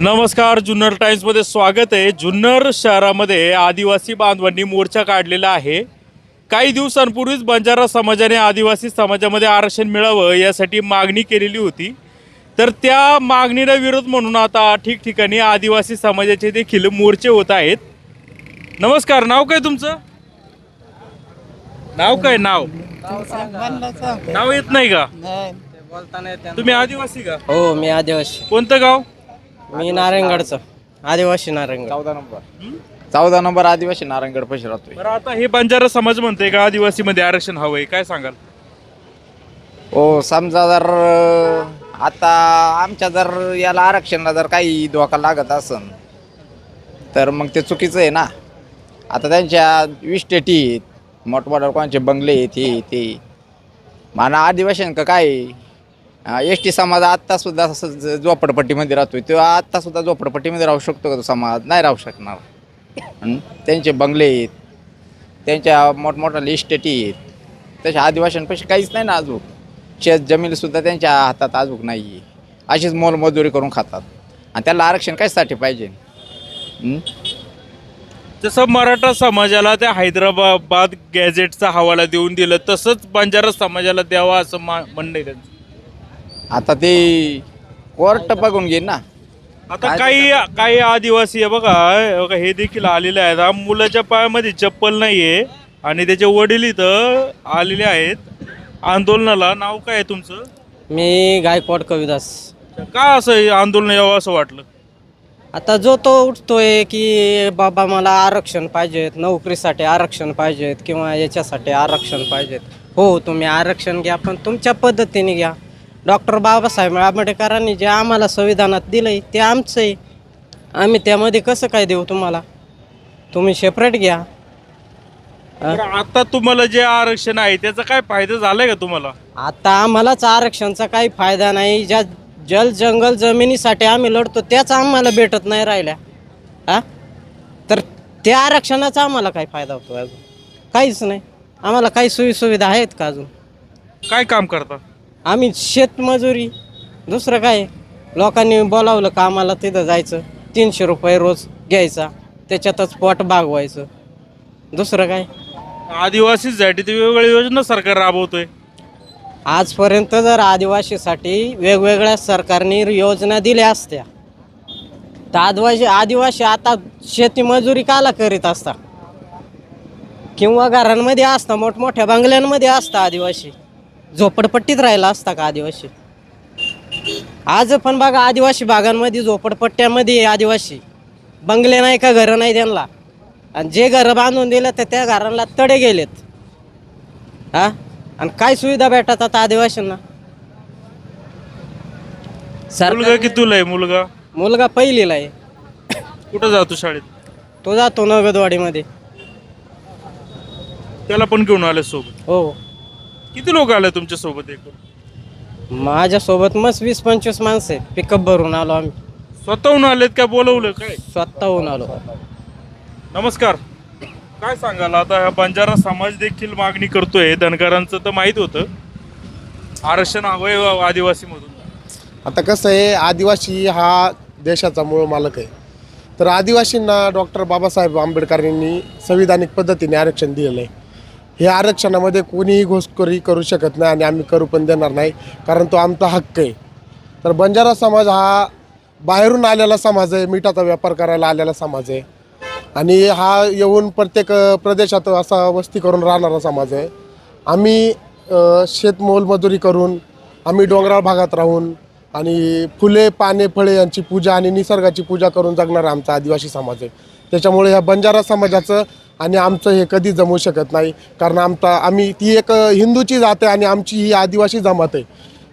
नमस्कार जुन्नर टाइम्समध्ये स्वागत आहे. जुन्नर शहरामध्ये आदिवासी बांधवांनी मोर्चा काढलेला आहे. काही दिवसांपूर्वीच बंजारा समाजाने आदिवासी समाजामध्ये आरक्षण मिळावं यासाठी मागणी केलेली होती. तर त्या मागणीला विरोध म्हणून आता ठिकठिकाणी आदिवासी समाजाचे देखील मोर्चे होत आहेत. नमस्कार नाव काय तुमचं? नाव काय नाव? नाव येत नाही का? तुम्ही आदिवासी का? हो मी आदिवासी. कोणतं गाव? मी नारायणगडचं आदिवासी नारायणगड चौदा नंबर. चौदा नंबर आदिवासी नारायणगड पैसे राहतोय. बरं आता हे बंजारा समाज म्हणते का आदिवासी मध्ये आरक्षण हवंय? काय सांगाल? हो समजा जर अं, आता आमच्या जर याला आरक्षणाला जर काही धोका लागत असन तर मग ते चुकीचं आहे ना. आता त्यांच्या विस्टेटी आहेत मोठमोठ्या कोणाचे बंगले आहेत हे ते माना आदिवासींक काय? एस टी समाज आत्तासुद्धा असं झोपडपट्टीमध्ये राहतोय. तो आत्तासुद्धा झोपडपट्टीमध्ये राहू शकतो का तो समाज? नाही राहू शकणार. त्यांचे बंगले आहेत. त्यांच्या मोठमोठ्या इस्टेटी आहेत. तशा आदिवासींपाशी काहीच नाही ना अजून. शेत जमीनसुद्धा त्यांच्या हातात अजून नाही आहे अशीच मोलमजुरी करून खातात. आणि त्याला आरक्षण कशासाठी पाहिजे? जसं मराठा समाजाला त्या हैदराबाद गॅझेटचा हवाला देऊन दिलं तसंच बंजारा समाजाला द्यावा असं मा- म्हणणं आहे त्यांचं. आता ते कोर्ट बघून घेईन ना. आता काही काही आदिवासी आहे बघा हे बघा, हे देखील आलेले आहेत. हा मुलाच्या पायामध्ये चप्पल नाहीये आणि त्याचे वडील इथं आलेले आहेत. आंदोलनाला नाव काय आहे तुमचं? मी गायकवाड कविदास. का असं हे आंदोलन यावं असं वाटलं? आता जो तो उठतोय की बाबा मला आरक्षण पाहिजेत नोकरीसाठी आरक्षण पाहिजेत किंवा याच्यासाठी आरक्षण पाहिजेत. हो तुम्ही आरक्षण घ्या पण तुमच्या पद्धतीने घ्या. डॉक्टर बाबासाहेब आंबेडकरांनी जे आम्हाला संविधानात दिलंय ते आमचं आहे. आम्ही त्यामध्ये कसं काय देऊ तुम्हाला? तुम्ही सेपरेट घ्या. आता तुम्हाला जे आरक्षण आहे त्याचा काय फायदा झालाय का तुम्हाला? आता आम्हालाच आरक्षणचा काही फायदा नाही. ज्या जल जंगल जमिनीसाठी आम्ही लढतो त्याच आम्हाला भेटत नाही राहिल्या. हा? तर त्या आरक्षणाचा आम्हाला काय फायदा होतो अजून? काहीच नाही. आम्हाला काही सोयीसुविधा आहेत का अजून? काय काम करता? आम्ही शेतमजुरी. दुसरं काय? लोकांनी बोलावलं का आम्हाला तिथं जायचं. तीनशे रुपये रोज घ्यायचा. त्याच्यातच पोट भागवायचं दुसरं काय? आदिवासीसाठी ते वेगवेगळ्या योजना सरकार राबवतोय. आजपर्यंत जर आदिवासीसाठी वेगवेगळ्या सरकारने योजना दिल्या असत्या तर आदिवासी आदिवासी आता शेती मजुरी काला करीत असता? किंवा घरांमध्ये असता मोठमोठ्या बंगल्यांमध्ये असता आदिवासी? झोपडपट्टीत राहिला असता का आदिवासी? आज पण बघा आदिवासी भागांमध्ये झोपडपट्ट्यामध्ये आदिवासी. बंगले नाही का घरं नाही त्यांना? आणि जे घरं बांधून दिलं तर त्या घरांना तडे गेलेत. हा? आणि काय सुविधा भेटतात आता आदिवासींना? मुलगा कितीला आहे? मुलगा? मुलगा पहिलीला आहे. कुठं जातो शाळेत? तो जातो नगदवाडीमध्ये. त्याला पण घेऊन आले सोबत हो. किती लोक आले तुमच्यासोबत एकूण? माझ्यासोबत मस्त वीस पंचवीस माणसं आहे पिकअप भरून आलो आम्ही. स्वतःहून आलेत का बोलवलं काय? स्वतःहून आलो. नमस्कार. काय सांगाल? आता हा बंजारा समाज देखील मागणी करतोय. धनगरांचं तर माहीत होतं. आरक्षण हवंय आदिवासी मधून आता कसं आहे आदिवासी हा देशाचा मूळ मालक आहे. तर आदिवासींना डॉक्टर बाबासाहेब आंबेडकरांनी संविधानिक पद्धतीने आरक्षण दिलेलं आहे. हे आरक्षणामध्ये कोणीही घोषखोरी करू शकत नाही आणि आम्ही करू पण देणार नाही कारण तो आमचा हक्क आहे. तर बंजारा समाज हा बाहेरून आलेला समाज आहे मिठाचा व्यापार करायला आलेला समाज आहे. आणि हा येऊन प्रत्येक प्रदेशात असा वस्ती करून राहणारा समाज आहे. आम्ही शेतमोलमजुरी शेतमोल मजुरी करून आम्ही डोंगराळ भागात राहून आणि फुले पाने फळे यांची पूजा आणि निसर्गाची पूजा करून जगणारा आमचा आदिवासी समाज आहे. त्याच्यामुळे ह्या बंजारा समाजाचं आणि आमचं हे कधी जमू शकत नाही. कारण आमचा आम्ही ती एक हिंदूची जात आहे आणि आमची ही आदिवासी जमात आहे.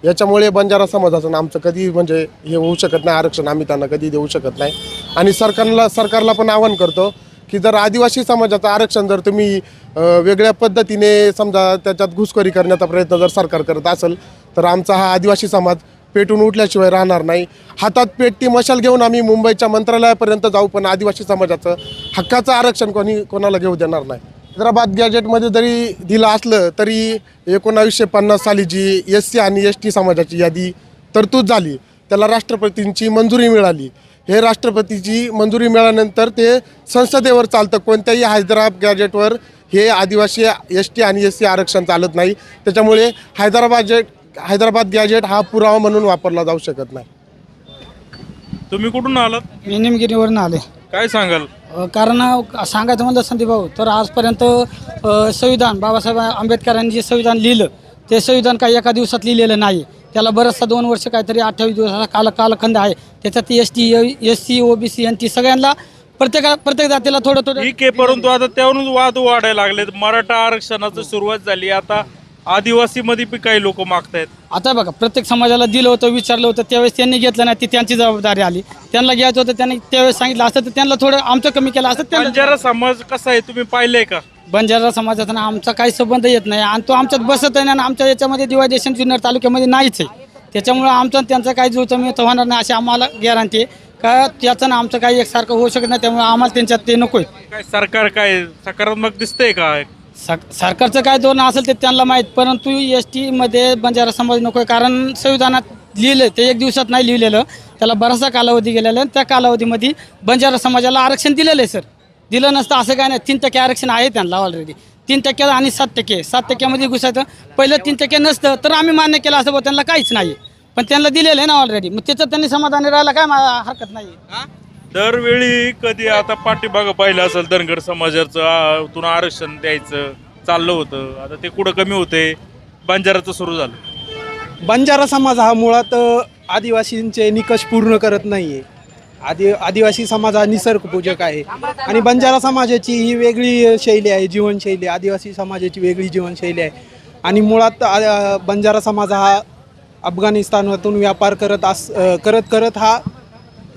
याच्यामुळे बंजारा समाजाचं ना आमचं कधी म्हणजे हे होऊ शकत नाही आरक्षण आम्ही त्यांना कधी देऊ शकत नाही. आणि सरकारला सरकारला पण आवाहन करतो की जर आदिवासी समाजाचं आरक्षण जर तुम्ही वेगळ्या पद्धतीने समजा त्याच्यात घुसखोरी करण्याचा प्रयत्न जर सरकार करत असेल तर आमचा हा आदिवासी समाज पेटून उठल्याशिवाय राहणार नाही. हातात पेटती मशाल घेऊन आम्ही मुंबईच्या मंत्रालयापर्यंत जाऊ पण आदिवासी समाजाचं हक्काचं आरक्षण कोणी कोणाला घेऊ देणार नाही. हैदराबाद गॅजेटमध्ये जरी दिलं असलं तरी एकोणावीसशे पन्नास साली जी एस सी आणि एस टी समाजाची यादी तरतूद झाली. त्याला राष्ट्रपतींची मंजुरी मिळाली. हे राष्ट्रपतीची मंजुरी मिळाल्यानंतर ते संसदेवर चालतं. कोणत्याही हैदराबाद गॅजेटवर हे आदिवासी एस टी आणि एस सी आरक्षण चालत नाही. त्याच्यामुळे हैदराबाद हैदराबाद गॅजेट हा पुरावा म्हणून वापरला जाऊ शकत नाही. तुम्ही कुठून आलात? मी निमगिरीवरून आले. काय सांगाल? अ, कारण अ, सांगायचं म्हणलं संदीप भाऊ तर आजपर्यंत अ, संविधान बाबासाहेब आंबेडकरांनी जे संविधान लिहिलं ते संविधान काही एका दिवसात लिहिलेलं नाही. त्याला बरंचसा दोन वर्ष काहीतरी अठ्ठावीस दिवसाचा काल कालखंड आहे. त्याच्यात S T S C O B C N T सगळ्यांना प्रत्येका प्रत्येक जातीला थोडं थोडं ठीक आहे परंतु आता त्यावरून वाद वाढायला लागलेत. मराठा आरक्षणाची सुरुवात झाली. आता आदिवासी मध्ये काही लोक मागतायत. आता बघा प्रत्येक समाजाला दिलं होतं विचारलं होतं त्यावेळेस त्यांनी घेतलं नाही ती त्यांची जबाबदारी आली. त्यांना घ्यायचं होतं त्यांनी त्यावेळेस सांगितलं असतं तर त्यांना थोडं आमचं कमी केलं असतं त्यांना बंजारा समाज कसा आहे तुम्ही पाहिलंय का? बंजारा समाजाचा ना आमचा काही संबंध येत नाही आणि तो आमच्यात बसत आहे ना आणि आमच्या याच्यामध्ये डिवायडेशन जुन्नर तालुक्यामध्ये नाहीच आहे. त्याच्यामुळं आमचं आणि त्यांचं काही जुळतं मिळतं होणार नाही अशी आम्हाला गॅरंटी आहे. का त्याचं ना आमचं काही एकसारखं होऊ शकत नाही त्यामुळे आम्हाला त्यांच्यात ते नको आहे काय सरकार काय सकारात्मक दिसतंय का? सक सरकारचं काय धोरण असेल ते त्यांना माहीत परंतु एस टीमध्ये बंजारा समाज नको आहे. कारण संविधानात लिहिलं ते एक दिवसात नाही लिहिलेलं. त्याला बराचसा कालावधी गेलेला आहे. त्या कालावधीमध्ये बंजारा समाजाला आरक्षण दिलेलं आहे सर. दिलं नसतं असं काय नाही. तीन टक्के आरक्षण आहे त्यांना ऑलरेडी तीन टक्के आणि सात टक्के. सात टक्क्यामध्ये घुसायचं. पहिलं तीन टक्के नसतं तर आम्ही मान्य केलं असं बुवा. त्यांना काहीच नाही. पण त्यांना दिलेलं आहे ना ऑलरेडी मग त्याचं त्यांनी समाधानी राहायला काय मा- हरकत नाही. दरवेळी कधी आता पाठीमागं पाहिलं असेल धनगर समाजाचं आ, तुला आरक्षण द्यायचं चाललं होतं. आता ते कुठं कमी होते? बंजाराचं सुरू झालं. बंजारा समाज हा मुळात अ, आदिवासींचे निकष पूर्ण करत नाही आहे आदि आदिवासी समाज हा निसर्गपूजक आहे. आणि बंजारा समाजाची ही वेगळी शैली आहे जीवनशैली. आदिवासी समाजाची वेगळी जीवनशैली आहे. आणि मुळात अ, बंजारा समाज हा अफगाणिस्तानातून व्यापार करत अस अ, करत करत हा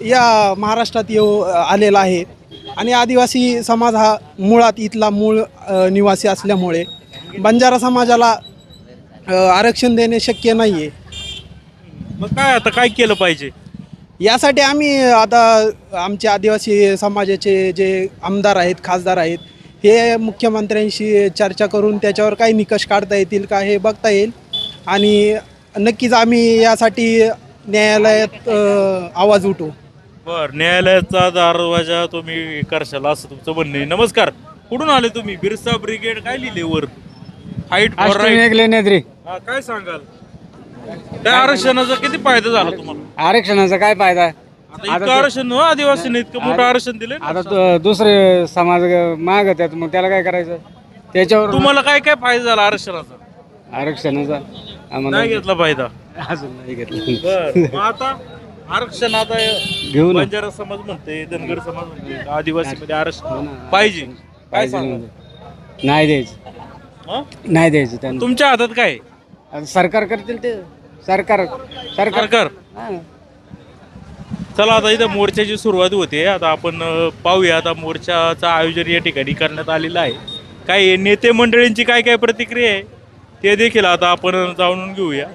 या महाराष्ट्रात येऊ आलेला आहे. आणि आदिवासी समाज हा मुळात इथला मूळ निवासी असल्यामुळे बंजारा समाजाला आरक्षण देणे शक्य नाही आहे मग काय आता काय केलं पाहिजे? यासाठी आम्ही आता आमचे आदिवासी समाजाचे जे आमदार आहेत खासदार आहेत हे मुख्यमंत्र्यांशी चर्चा करून त्याच्यावर काही निकष काढता येतील का हे बघता येईल. आणि नक्कीच आम्ही यासाठी न्यायालयात आवाज उठवू. बर न्यायालयाचा दरवाजा तुम्ही करशाल असं तुमचं म्हणणं नमस्कार कुठून आले तुम्ही? बिरसा ब्रिगेड काय लिहिले वर? फाईट फॉर राईट हा काय सांगाल? त्या आरक्षणाचा किती फायदा झाला तुम्हाला? आरक्षणाचा काय फायदा? आता इतकं आरक्षण हो आदिवासीने इतकं मोठं आरक्षण दिले आता तो दुसरे समाज माग त्यात मग त्याला काय करायचं? त्याच्यावर तुम्हाला काय काय फायदा झाला आरक्षणाचा? आरक्षणाचा? आम्हाला नाही घेतला फायदा. अजून नाही घेतलं. बर मग आता आरक्षण आता घेऊ ना. बंजारा समाज म्हणते धनगर समाज म्हणते आदिवासी मध्ये आरक्षण पाहिजे. काय सांगा? नाही द्यायचं. हं? नाही द्यायचं त्यांना. तुमच्या हातात काय? आहे? आता सरकार करतील ते. सरकार सरकार. सरकार? हा. चला आता इथं मोर्चाची सुरुवात होते. आता आपण अ, पाहूया. आता मोर्चाचं आयोजन या ठिकाणी करण्यात आलेलं आहे. काही नेते मंडळींची काय काय प्रतिक्रिया आहे ते देखील आता आपण जाणून घेऊया.